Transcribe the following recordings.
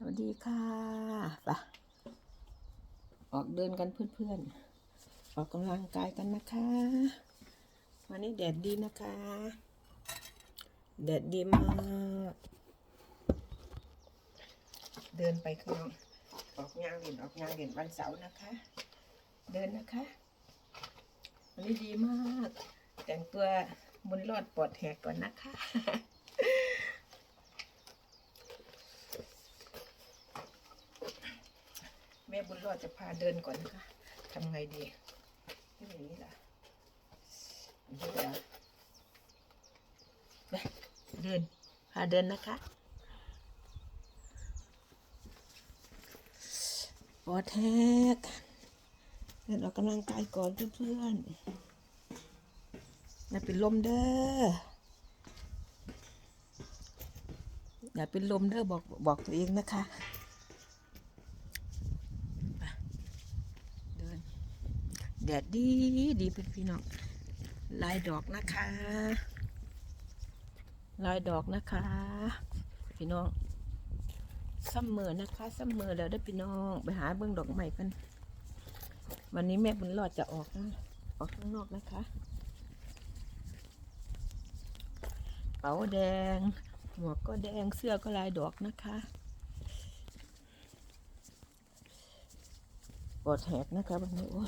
สวัสดีค่ะไปออกเดินกันเพื่อนๆ ออกกำลังกายกันนะคะ วันนี้แดดดีนะคะ แดดดีมาก เดินไปข้างนอกออกงานเด่นออกงานเด่นวันเสาร์นะคะ เดินนะคะ วันนี้ดีมาก แต่งตัวบนรอดปลอดแหกก่อนนะคะ ม่บุญรอดจะพาเดินก่อนนะคะทำไงดีไม่อย่างนี้ล่ะอย่างนี้ล่ะไปเดินพาเดินนะคะปอดแทกเดินออกกำลังกายก่อนเพื่อนๆอย่าเป็นลมเด้ออย่าเป็นลมเด้อบอกบอกตัวเองนะคะ เดิน แดดดีดีเป็นพี่น้องลายดอกนะคะลายดอกนะคะ พี่น้องซัมเมอร์นะคะซัมเมอร์แล้วได้พี่น้องไปหาเบื้องดอกใหม่กันวันนี้แม่บุญรอดจะออกนะออกข้างนอกนะคะเป๋าแดง หมวกก็แดงเสื้อก็ลายดอกนะคะปอดแหกนะคะวันนี้โอ้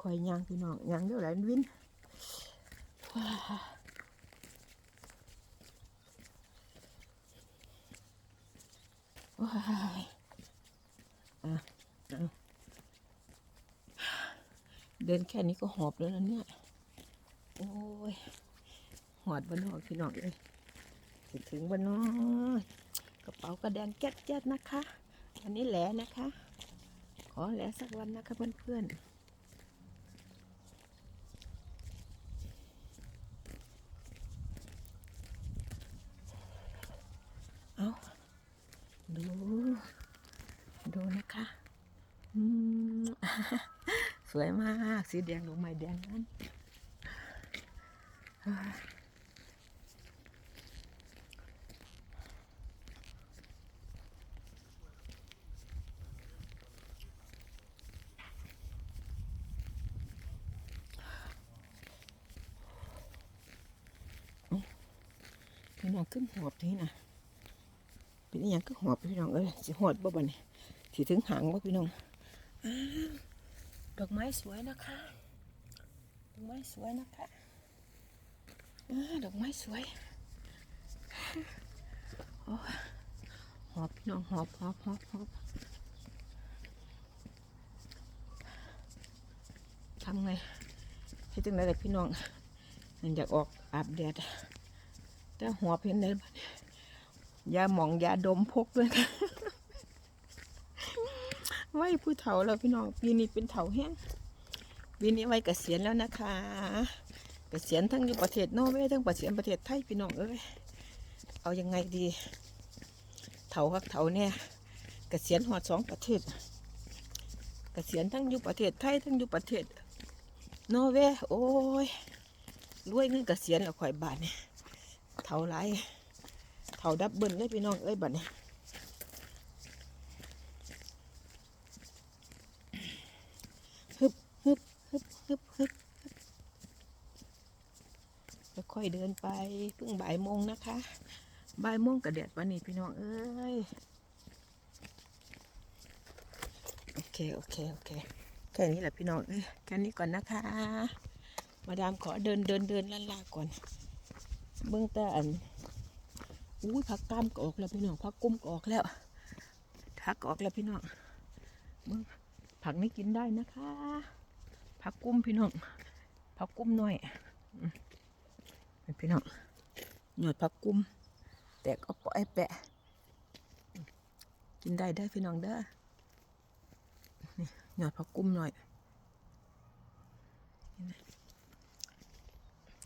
คอยย่างพี่น้องย่างเดี๋ยวไหลวินว้ายอะเดินแค่นี้ก็หอบแล้วนะเนี่ย โอ้ย หอดบนหอกพี่น้องเลย ถึงถึงบนนอยกระเป๋ากระแดงแก๊ดแก๊ดนะคะ อันนี้แหลนะคะ ขอแหลสักวันนะคะเพื่อนๆ เอาดู ดูนะคะอืม สวยมากสีแดงลงไม้แดงนั้นพี่น้องขึ้นหอบนี่นะเป็นอย่างก็หอบพี่น้องเอ้ยสิหอดบ่บ่เนี่ยสิถึงหางบ่พี่น้องอ้า ดอกไม้สวยนะคะ ดอกไม้สวยนะคะอดอกไม้สวยโอ้หอบพี่น้องหอบหอบหอบหอบทำไงให้ถึงไหนเลยพี่น้องมันอยากออกอาบแดดแต่หัวเพ้นได้บัดนี้ยาหมองยาดมพกด้วยค่ะ ไว้ผู้เฒ่าแล้วพี่น้องปีนี้เป็นเฒ่าแห้งปีนี้ไว้เกษียณแล้วนะคะ เกษียณทั้งอยู่ประเทศนอร์เวย์ทั้งประเทศประเทศไทยพี่น้องเอ้ยเอายังไงดีเฒ่าคักเฒ่าเนี่ยเกษียณหอดสองประเทศ เกษียณทั้งอยู่ประเทศไทยทั้งอยู่ประเทศนอร์เวย์โอ้ยรวยเงินเกษียณแล้วข่อยบาทเนี่ยเท่าไรเท่าดับเบิลเลยพี่น้องเอ้ยบัดนี้ ฮึบฮึบฮึบฮึบฮึบฮึบค่อยเดินไปเพิ่งบ่ายโมงนะคะบ่ายโมงกระเดียดวันนี้พี่น้องเอ้ยโอเคโอเคโอเคแค่นี้แหละพี่น้องเอ้ยแค่นี้ก่อนนะคะ มาดามขอเดินเดินเดินล่าลาก่อนเบื้องต่อันอุ้ยผักกามก็ออกแล้วพี่น้องผักกุ้มก็ออกแล้วผักออกแล้วพี่น้องเบื้องผักนี้กินได้นะคะ ผักกุ้มพี่น้องผักกุ้มหน่อยพี่น้องหยอดผักกุ้มแตกเอาปล่อยแปะ กินได้ได้พี่น้องเด้อนี่หยอดผักกุ้มหน่อย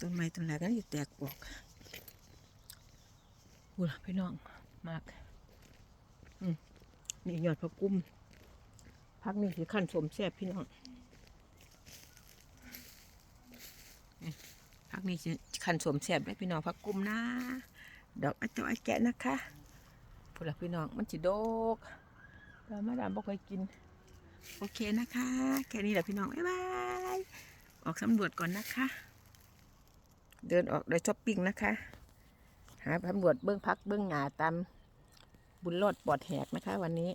ต้นไม้ต้นไหนก็อยู่แตกปอกพูล่ะพี่น้องมากมนี่ยอดผักกุ้มพักนี่คือขั้นสมแซ่บพี่น้องนี่พั กนี้คันสวมแสบได้พี่น้องพักกุมนะ ดอกอาเจ้าอาแกะนะคะพูดละพี่น้องมันจิโดกแต่มาดามบอกเคยกิน โอเคนะคะ แค่นี้แหละพี่น้อง บ๊ายบาย ออกสำรวจก่อนนะคะ เดินออกโดยช้อปปิ้งนะคะ หาสำรวจเบื้องพักเบื้องหงาตามบุญรอดปลอดแหกนะคะ วันนี้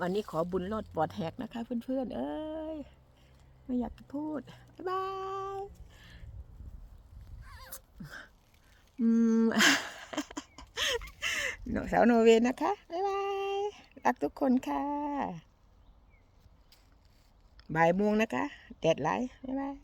วันนี้ขอบุญรอดปลอดแหกนะคะ เพื่อนๆ เอ้ย ไม่อยากจะพูด บ๊ายบาย อืม หนูสาวโนเวนนะคะ บ๊ายบาย รักทุกคนค่ะบ่ายโมงนะคะ แดดไลท์บ๊ายบาย